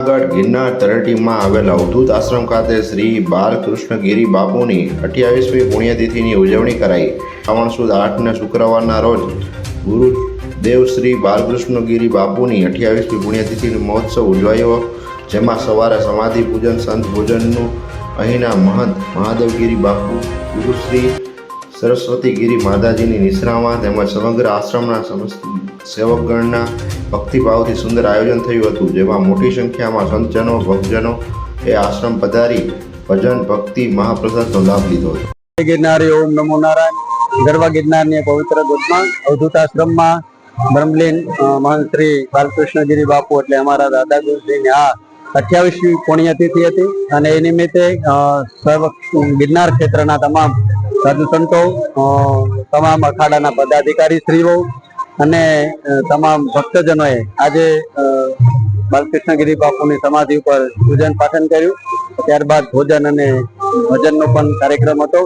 ગિરનાર તળેટીમાં આવેલ અવધૂત આશ્રમ ખાતે શ્રી બાલકૃષ્ણગિરી બાપુની અઠ્યાવીસમી પુણ્યતિથિની ઉજવણી કરાઈ. શ્રાવણ સુદ આઠને શુક્રવારના રોજ ગુરુદેવ શ્રી બાલકૃષ્ણગિરી બાપુની અઠ્યાવીસમી પુણ્યતિથિનો મહોત્સવ ઉજવાયો. જેમાં સવારે સમાધિ પૂજન, સંત ભોજનનું અહીંના મહંત મહાદેવગીરી બાપુ ગુરુશ્રી સરસ્વતી ગિરી માતાજીની નિશ્રામાં તેમજ સમગ્ર આશ્રમના સમસ્ત સેવકગણના ભક્તિભાવથી સુંદર આયોજન થયું હતું, જેમાં મોટી સંખ્યામાં સંતજનો, ભક્તજનો એ આશ્રમ પધારી ભજન, ભક્તિ, મહાપ્રસાદનો લાભ લીધો. હતો ગિરનારી ઓમ નમો નારાયણ. ગરવા ગિરનારની પવિત્ર ગોદમાં, અવધૂત આશ્રમમાં બ્રહ્મલીન મહંત શ્રી બાલકૃષ્ણગીરી બાપુ એટલે અમારા દાદા ગુરુજીની આ અઠ્યાવીસમી પુણ્યતિથિ હતી અને એ નિમિત્તે સર્વ, ગિરનાર ક્ષેત્રના તમામ સાધુ સંતો તમામ અખાડાના પદાધિકારી શ્રીઓ અને તમામ ભક્તજનોએ આજે બાલકૃષ્ણગીરી બાપુની સમાધિ ઉપર પૂજન પાઠન કર્યું. ત્યારબાદ ભોજન અને ભજનનો પણ કાર્યક્રમ હતો.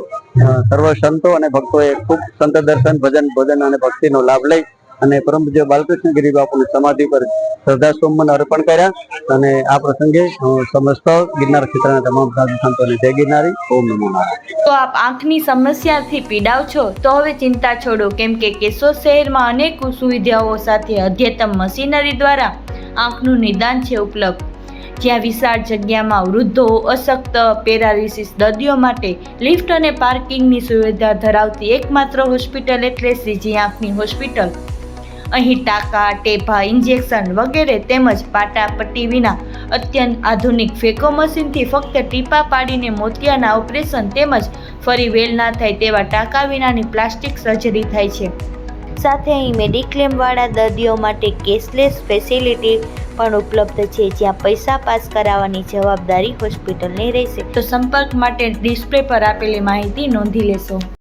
સર્વ સંતો અને ભક્તોએ ખૂબ સંત દર્શન, ભજન, ભોજન અને ભક્તિનો લાભ લઈ અને પરમ પૂજ્ય બાલકૃષ્ણગીરી બાપુની સમાધિ પર શ્રદ્ધા સુમન અર્પણ કર્યા અને આ પ્રસંગે સમસ્ત ગિરનાર ક્ષેત્રના તમામ સાધુ સંતોને જય ગિરનારી, ઓમ નમો તો આપ આંખની સમસ્યાથી પીડાવ છો, તો હવે ચિંતા છોડો, કેમ કે કેશોદ શહેરમાં અનેક સુવિધાઓ સાથે અદ્યતમ મશીનરી દ્વારા આંખનું નિદાન છે ઉપલબ્ધ. જ્યાં વિશાળ જગ્યામાં વૃદ્ધો, અશક્ત, પેરાલિસિસ દર્દીઓ માટે લિફ્ટ અને પાર્કિંગની સુવિધા ધરાવતી એકમાત્ર હોસ્પિટલ એટલે શ્રીજી આંખની હોસ્પિટલ. અહીં ટાંકા ટેભા ઇન્જેક્શન વગેરે તેમજ પાટા પટ્ટી વિના અત્યંત આધુનિક ફેકો મશીનથી ફક્ત ટીપા પાડીને મોતિયાના ઓપરેશન તેમજ ફરી વેલ ના થાય તેવા ટાંકા વિનાની પ્લાસ્ટિક સર્જરી થાય છે. સાથે અહીં મેડિક્લેમવાળા દર્દીઓ માટે કેશલેસ ફેસિલિટી પણ ઉપલબ્ધ છે જ્યાં પૈસા પાસ કરાવવાની જવાબદારી હોસ્પિટલની રહેશે. તો સંપર્ક માટે ડિસ્પ્લે પર આપેલી માહિતી નોંધી લેશો.